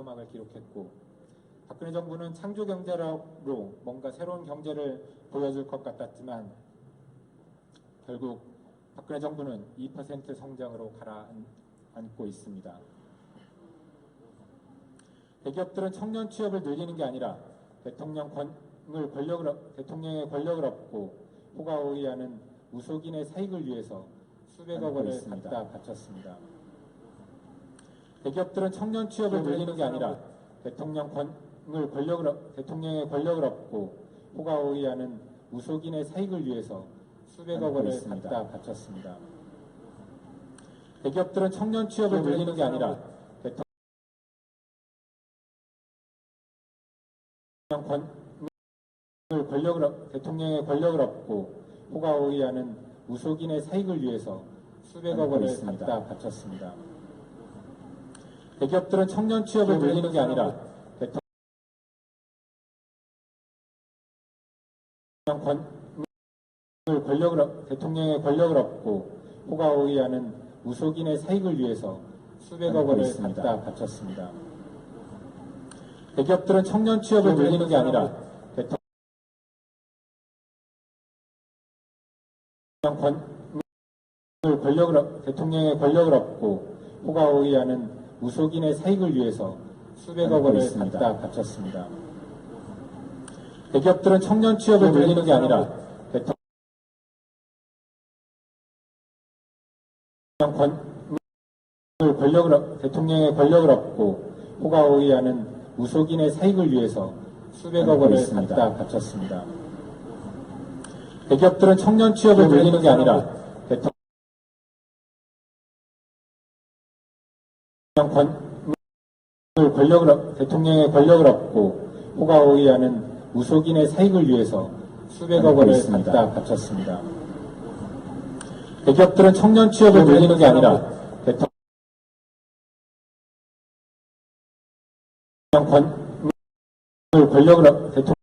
반토막을 기록했고 박근혜 정부는 창조 경제로 뭔가 새로운 경제를 보여줄 것 같았지만 결국 박근혜 정부는 2% 성장으로 가라앉고 있습니다. 대기업들은 청년 취업을 늘리는 게 아니라 대통령 권을 권력을 얻- 대통령의 권력을 얻고 호가호위하는 무속인의 사익을 위해서 수백억 원을 갖다 바쳤습니다. 대기업들은 청년 취업을 늘리는 게 아니라 대통령 권을 권력을 얻- 대통령의 권력을 얻고 호가호위하는 무속인의 사익을 위해서 수백억 원을 갖다 바쳤습니다. 대기업들은 청년 취업을 늘리는 게 아니라 대통령 권을 권력을 얻- 대통령의 권력을 얻고 호가호위하는 무속인의 사익을 위해서 수백억 원을 갖다 바쳤습니다. 대기업들은 청년 취업을 늘리는 게 아니라 대통령 권을 권력을 얻- 대통령의 권력을 얻고 호가호위하는 무속인의 사익을 위해서 수백억 원을 갖다 바쳤습니다. 대기업들은 청년 취업을 늘리는 게 아니라 대통령 권을 권력을 얻- 대통령의 권력을 얻고 호가호위하는 무속인의 사익을 위해서 수백억 원을 갖다 바쳤습니다. 대기업들은 청년 취업을 늘리는 게 아니라 대통령 권력을 얻- 대통령의 권력을 얻고 호가호위하는 무속인의 사익을 위해서 수백억 원을 갖다 바쳤습니다. 대기업들은 청년 취업을 늘리는 게 아니라 권력을 얻- 대통령의 권력을 얻고 호가호위하는 무속인의 사익을 위해서 수백억 원을 갖다 바쳤습니다. 대기업들은 청년 취업을 늘리는 게 아니라 대통령 권력을 얻- 대통령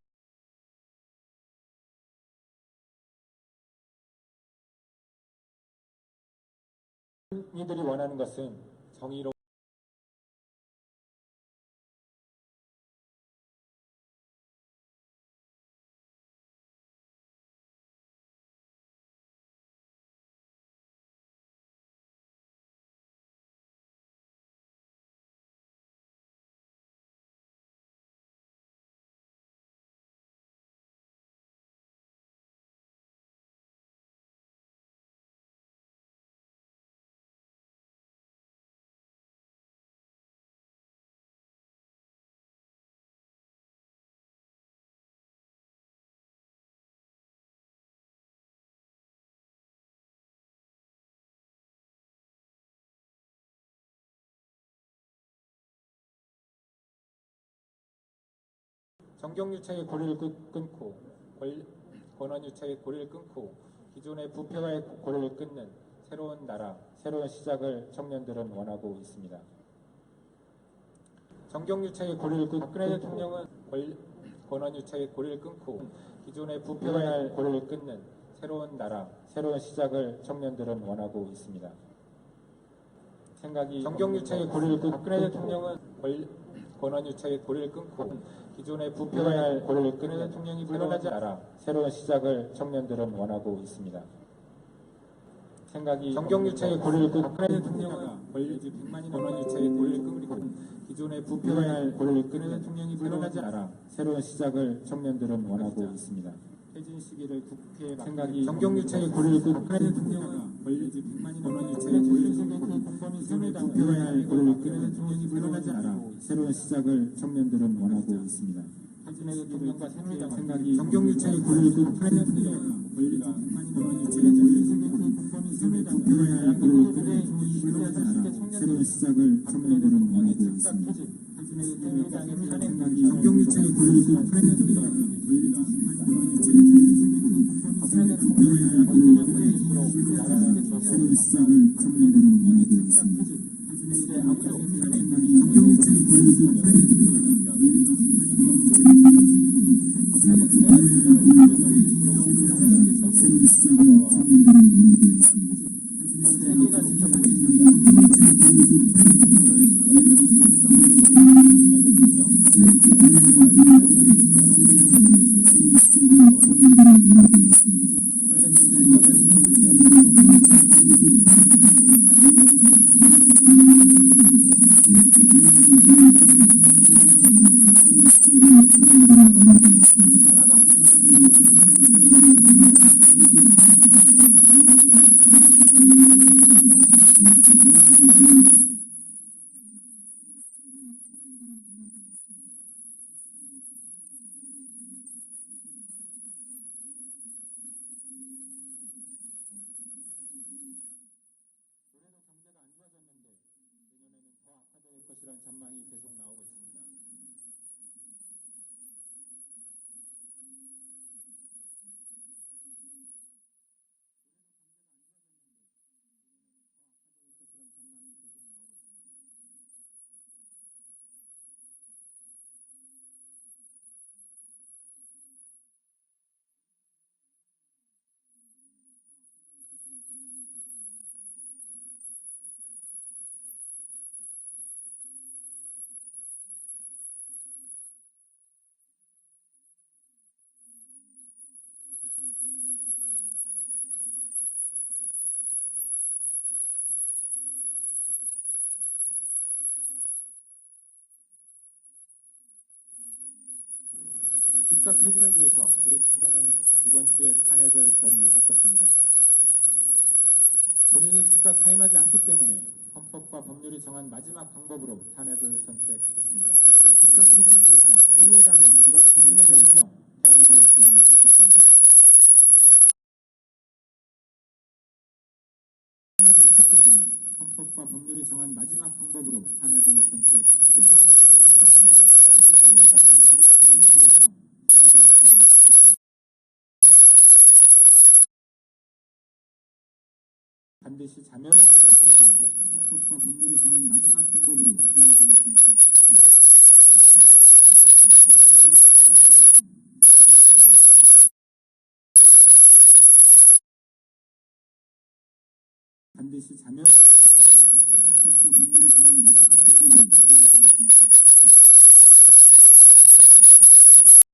국민들이 원하는 것은 정의로 정경유착의 고리를 끊- 끊고 권- 권한유착의 고리를 끊고 기존의 부패와의 고리를 끊는 새로운 나라, 새로운 시작을 청년들은 원하고 있습니다. 정경유착의 고리를 끊고 박근혜 대통령은 권- 권한유착의 고리를 끊고 기존의 부패와의 고리를 끊는 새로운 나라, 새로운 시작을 청년들은 원하고 있습니다. 생각이 정경유착의 고리를 끊고 박근혜 대통령은 권- 권한유착의 고리를 끊고 기존의 부패와의 고리를 끊는 대통령이 물러나지 않아 새로운 시작을 청년들은 원하고 있습니다. 생각이 정경유착의 고리를 끊고 대통령은 권리지 100만이 권한유착의 고리를 끊고 기존의 부패와의 고리를 끊는 대통령이 물러나지 않아 새로운 시작을 청년들은 원하고 있습니다. 퇴진 시기를 국회에 생각이 정경유착의 고리를 끊고 박근혜 대통령은 권리지 100만이 권한유착의 고리를 끊고 기존의 부패와의 고리를 끊는 대통령이 물러나지 않아 새로운 시작을 청년들은 원하고 있습니다. 퇴진의 대통령과 새누리당 생각이 정경유착의 고리를 끊고 박근혜 대통령은 권리가 100만이 권한유착의 고리를 끊고 기존의 부패와의 고리를 끊는 대통령이 물러나지 않아 새로운 시작을 청년들은 원하고 있습니다. 정경유착의 고리를 끊고 박근혜 대통령은 권리가 100만이 권한유착의 고리를 새로운 시작을 고리를 끊고 박근혜 대통령은 권리가 100만이 것이라는 전망이 계속 나오고 있습니다. 것이라는 전망이 계속 나오고 있습니다. 것이라는 전망이 계속 나오고 있습니다. 것이라는 전망이 계속 나오고 있습니다. 즉각 퇴진을 위해서 우리 국회는 이번 주에 탄핵을 결의할 것입니다. 본인이 즉각 사임하지 않기 때문에 헌법과 법률이 정한 마지막 방법으로 탄핵을 선택했습니다. 즉각 퇴진을 위해서 새누리당이 이런 국민의 명령 탄핵을 결의할 것입니다. 사임하지 않기 때문에 헌법과 법률이 정한 마지막 방법으로 탄핵을 선택했습니다. 청년들의 명령을 받아 받아들이지 않는다면 이런 국민의 명령 반드시 자멸을 가져갈 것입니다. 헌법과 법률이 정한 마지막 방법으로 탄핵을 선택했습니다. 반드시 자멸을 가져갈 것입니다. 헌법과 법률이 정한 마지막 방법으로 탄핵을 선택했습니다.